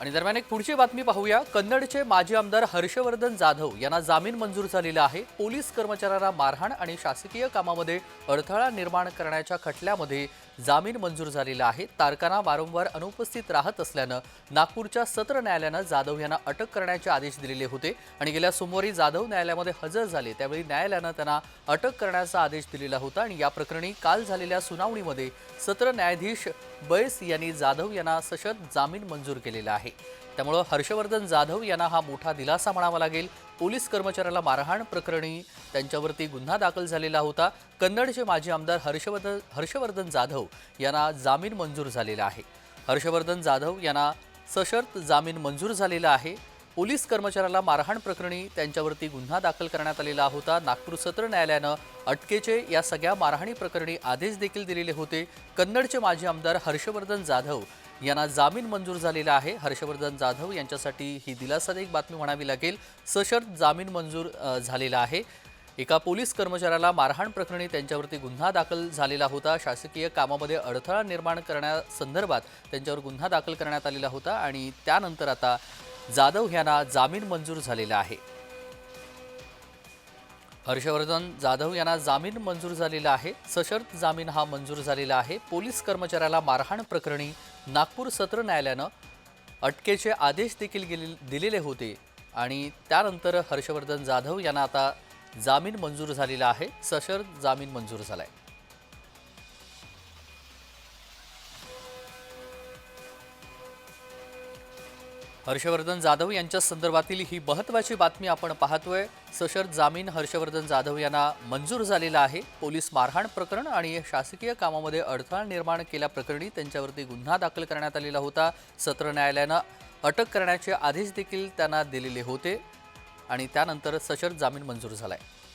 आणि दरम्यान एक पुढची बातमी पाहूया. कन्नडचे माजी आमदार हर्षवर्धन जाधव यांना जामीन मंजूर झालेला आहे. पोलीस कर्मचाऱ्यांना मारहाण आणि शासकीय कामामध्ये अडथळा निर्माण करण्याच्या खटल्यामध्ये जामीन मंजूर झालेला आहे. तारकांना वारंवार अनुपस्थित राहत असल्यानं नागपूरच्या सत्र न्यायालयानं जाधव यांना अटक करण्याचे आदेश दिलेले होते आणि गेल्या सोमवारी जाधव न्यायालयामध्ये हजर झाले. त्यावेळी न्यायालयानं त्यांना अटक करण्याचा आदेश दिलेला होता आणि या प्रकरणी काल झालेल्या सुनावणीमध्ये सत्र न्यायाधीश बैस यांनी जाधव यांना सशत जामीन मंजूर केलेला आहे. त्यामुळं हर्षवर्धन जाधव यांना हा मोठा दिलासा म्हणावा लागेल. पोलीस कर्मचाऱ्याला मारहाण प्रकरणी त्यांच्यावरती गुन्हा दाखल झालेला होता. कन्नडचे माजी आमदार हर्षवर्धन हर्षवर्धन जाधव यांना जामीन मंजूर झालेला आहे. हर्षवर्धन जाधव यांना सशर्त जामीन मंजूर झालेला आहे. पोलीस कर्मचाऱ्याला मारहाण प्रकरणी त्यांच्यावरती गुन्हा दाखल करण्यात आलेला होता. नागपूर सत्र न्यायालयानं अटकेचे या सगळ्या मारहाणी प्रकरणी आदेश देखील दिलेले होते. कन्नडचे माजी आमदार हर्षवर्धन जाधव यांना जामीन मंजूर झालेला आहे. हर्षवर्धन जाधव यांच्यासाठी ही दिलासादायक बातमी म्हणावी लागेल. सशर्त जामीन मंजूर झालेला आहे. एका पोलीस कर्मचाऱ्याला मारहाण प्रकरणी त्यांच्यावरती गुन्हा दाखल झालेला होता. शासकीय कामामध्ये अडथळा निर्माण करण्यासंदर्भात त्यांच्यावर गुन्हा दाखल करण्यात आलेला होता आणि त्यानंतर आता जाधव यांना जामीन मंजूर झालेला आहे. हर्षवर्धन जाधव यांना जामीन मंजूर झालेला आहे. सशर्त जामीन हा मंजूर झालेला आहे. पोलीस कर्मचाऱ्याला मारहाण प्रकरणी नागपूर सत्र न्यायालयानं अटकेचे आदेश देखील गेले दिलेले होते आणि त्यानंतर हर्षवर्धन जाधव यांना आता जामीन मंजूर झालेला आहे. सशर्त जामीन मंजूर झाला आहे हर्षवर्धन जाधव यांच्या संदर्भातील ही महत्त्वाची बातमी आपण पाहतोय. सशर्त जामीन हर्षवर्धन जाधव यांना मंजूर झालेला आहे. पोलीस मारहाण प्रकरण आणि शासकीय कामामध्ये अडथळा निर्माण केल्याप्रकरणी त्यांच्यावरती गुन्हा दाखल करण्यात आलेला होता. सत्र न्यायालयानं अटक करण्याचे आदेश देखील त्यांना दिलेले होते. आणि त्यानंतर सशर्त जामीन मंजूर झाला आहे